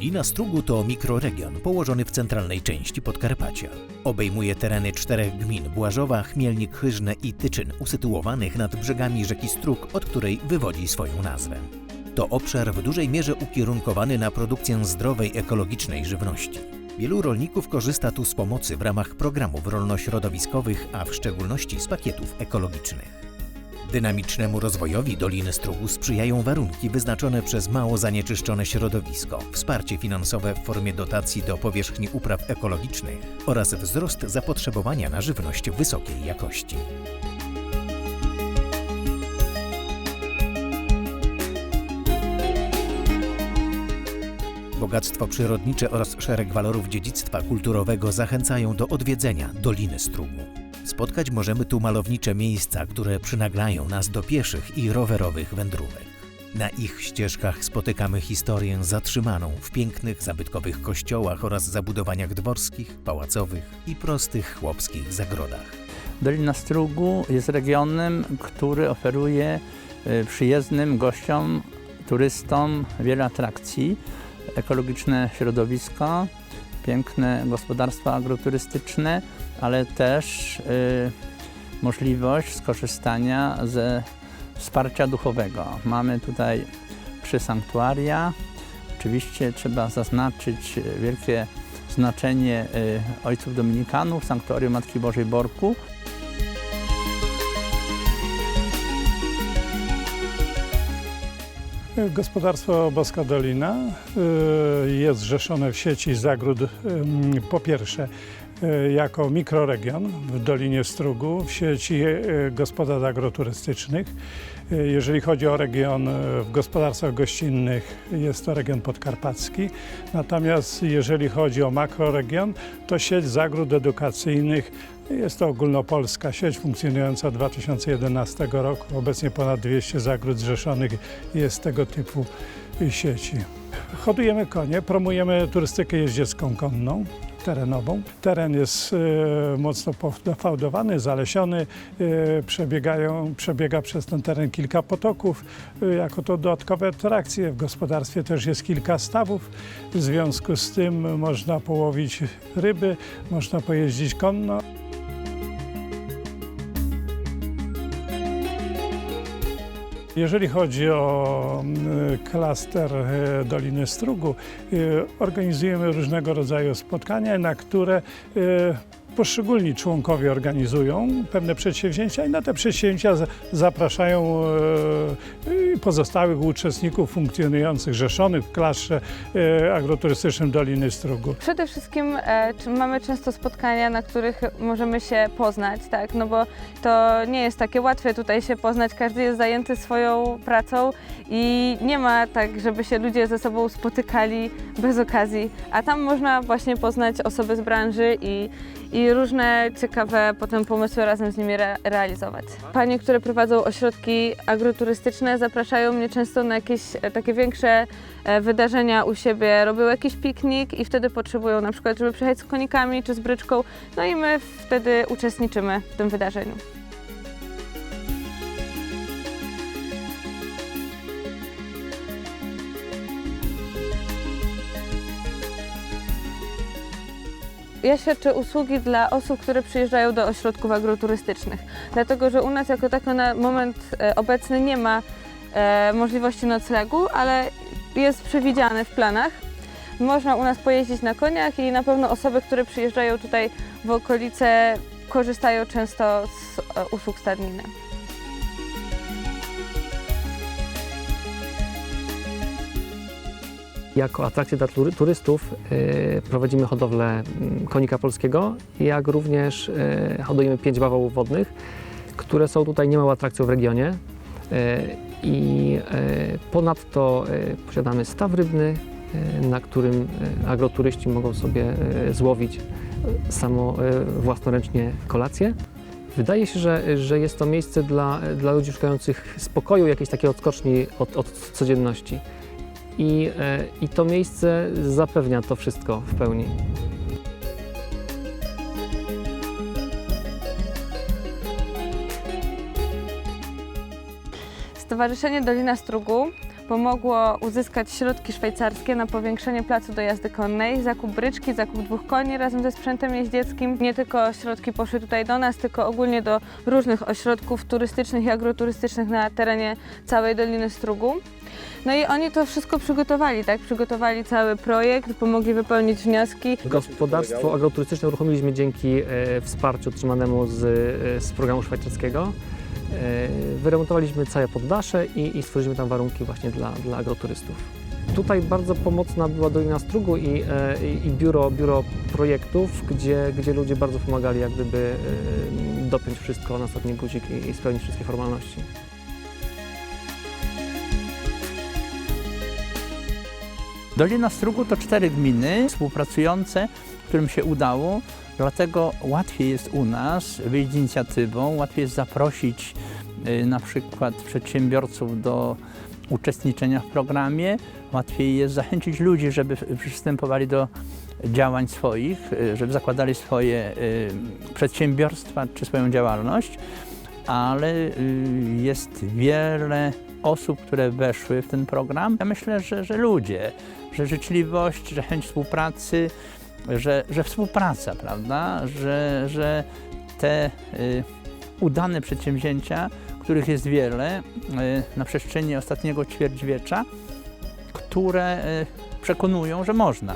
Dolina Strugu to mikroregion położony w centralnej części Podkarpacia. Obejmuje tereny czterech gmin Błażowa, Chmielnik, Chyżne i Tyczyn, usytuowanych nad brzegami rzeki Strug, od której wywodzi swoją nazwę. To obszar w dużej mierze ukierunkowany na produkcję zdrowej, ekologicznej żywności. Wielu rolników korzysta tu z pomocy w ramach programów rolno-środowiskowych, a w szczególności z pakietów ekologicznych. Dynamicznemu rozwojowi Doliny Strugu sprzyjają warunki wyznaczone przez mało zanieczyszczone środowisko, wsparcie finansowe w formie dotacji do powierzchni upraw ekologicznych oraz wzrost zapotrzebowania na żywność wysokiej jakości. Bogactwo przyrodnicze oraz szereg walorów dziedzictwa kulturowego zachęcają do odwiedzenia Doliny Strugu. Spotkać możemy tu malownicze miejsca, które przynaglają nas do pieszych i rowerowych wędrówek. Na ich ścieżkach spotykamy historię zatrzymaną w pięknych, zabytkowych kościołach oraz zabudowaniach dworskich, pałacowych i prostych chłopskich zagrodach. Dolina Strugu jest regionem, który oferuje y, przyjezdnym gościom, turystom wiele atrakcji. Ekologiczne środowisko, piękne gospodarstwa agroturystyczne, ale też y, możliwość skorzystania ze wsparcia duchowego. Mamy tutaj trzy sanktuaria. Oczywiście trzeba zaznaczyć y, wielkie znaczenie y, ojców dominikanów, sanktuarium Matki Bożej Borku. Gospodarstwo Boska Dolina y, jest zrzeszone w sieci zagród ym, po pierwsze y, jako mikroregion w Dolinie Strugu, w sieci y, gospodarstw agroturystycznych. Jeżeli chodzi o region y, w gospodarstwach gościnnych, jest to region podkarpacki. Natomiast jeżeli chodzi o makroregion, to sieć zagród edukacyjnych jest to ogólnopolska sieć funkcjonująca od 2011 roku. Obecnie ponad 200 zagród zrzeszonych jest tego typu sieci. Hodujemy konie, promujemy turystykę jeździecką konną terenową. Teren jest e, mocno pofałdowany, zalesiony. E, przebiegają, przebiega przez ten teren kilka potoków. E, jako to dodatkowe atrakcje. W gospodarstwie też jest kilka stawów. W związku z tym można połowić ryby, można pojeździć konno. Jeżeli chodzi o mm, klaster e, Doliny Strugu, e, organizujemy różnego rodzaju spotkania, na które e, poszczególni członkowie organizują pewne przedsięwzięcia i na te przedsięwzięcia za- zapraszają e, pozostałych uczestników funkcjonujących, rzeszonych w klastrze e, agroturystycznym Doliny Strugu. Przede wszystkim e, mamy często spotkania, na których możemy się poznać, tak? No bo to nie jest takie łatwe tutaj się poznać. Każdy jest zajęty swoją pracą i nie ma tak, żeby się ludzie ze sobą spotykali bez okazji. A tam można właśnie poznać osoby z branży i, i różne ciekawe potem pomysły razem z nimi re realizować. Panie, które prowadzą ośrodki agroturystyczne, zapraszają mnie często na jakieś e, takie większe e, wydarzenia u siebie, robią jakiś piknik i wtedy potrzebują na przykład, żeby przyjechać z konikami czy z bryczką, no i my wtedy uczestniczymy w tym wydarzeniu. Ja świadczę usługi dla osób, które przyjeżdżają do ośrodków agroturystycznych, dlatego że u nas jako tako na moment e, obecny nie ma e, możliwości noclegu, ale jest przewidziane w planach. Można u nas pojeździć na koniach i na pewno osoby, które przyjeżdżają tutaj w okolice korzystają często z e, usług stadniny. Jako atrakcję dla tury- turystów y, prowadzimy hodowlę mm, konika polskiego, jak również y, hodujemy pięć bawołów wodnych, które są tutaj niemałą atrakcją w regionie. Y, I ponadto posiadamy staw rybny, na którym agroturyści mogą sobie złowić samo własnoręcznie kolację. Wydaje się, że, że jest to miejsce dla, dla ludzi szukających spokoju, jakiejś takiej odskoczni od, od codzienności. I, e, I to miejsce zapewnia to wszystko w pełni. Stowarzyszenie Dolina Strugu pomogło uzyskać środki szwajcarskie na powiększenie placu do jazdy konnej, zakup bryczki, zakup dwóch koni razem ze sprzętem jeździeckim. Nie tylko środki poszły tutaj do nas, tylko ogólnie do różnych ośrodków turystycznych i agroturystycznych na terenie całej Doliny Strugu. No i oni to wszystko przygotowali, tak? Przygotowali cały projekt, pomogli wypełnić wnioski. Gospodarstwo agroturystyczne uruchomiliśmy dzięki e, wsparciu otrzymanemu z, e, z programu szwajcarskiego. E, wyremontowaliśmy całe poddasze i, i stworzyliśmy tam warunki właśnie dla, dla agroturystów. Tutaj bardzo pomocna była Dolina Strugu i, e, i i biuro, biuro projektów, gdzie, gdzie ludzie bardzo pomagali jak gdyby e, dopiąć wszystko na ostatni guzik i, i spełnić wszystkie formalności. Dolina Strugu to cztery gminy współpracujące, którym się udało, dlatego łatwiej jest u nas wyjść z inicjatywą, łatwiej jest zaprosić y, na przykład przedsiębiorców do uczestniczenia w programie, łatwiej jest zachęcić ludzi, żeby przystępowali do działań swoich, y, żeby zakładali swoje y, przedsiębiorstwa czy swoją działalność, ale jest wiele osób, które weszły w ten program. Ja myślę, że, że ludzie, że życzliwość, że chęć współpracy, że, że współpraca, prawda, że, że te y, udane przedsięwzięcia, których jest wiele y, na przestrzeni ostatniego ćwierćwiecza, które y, przekonują, że można.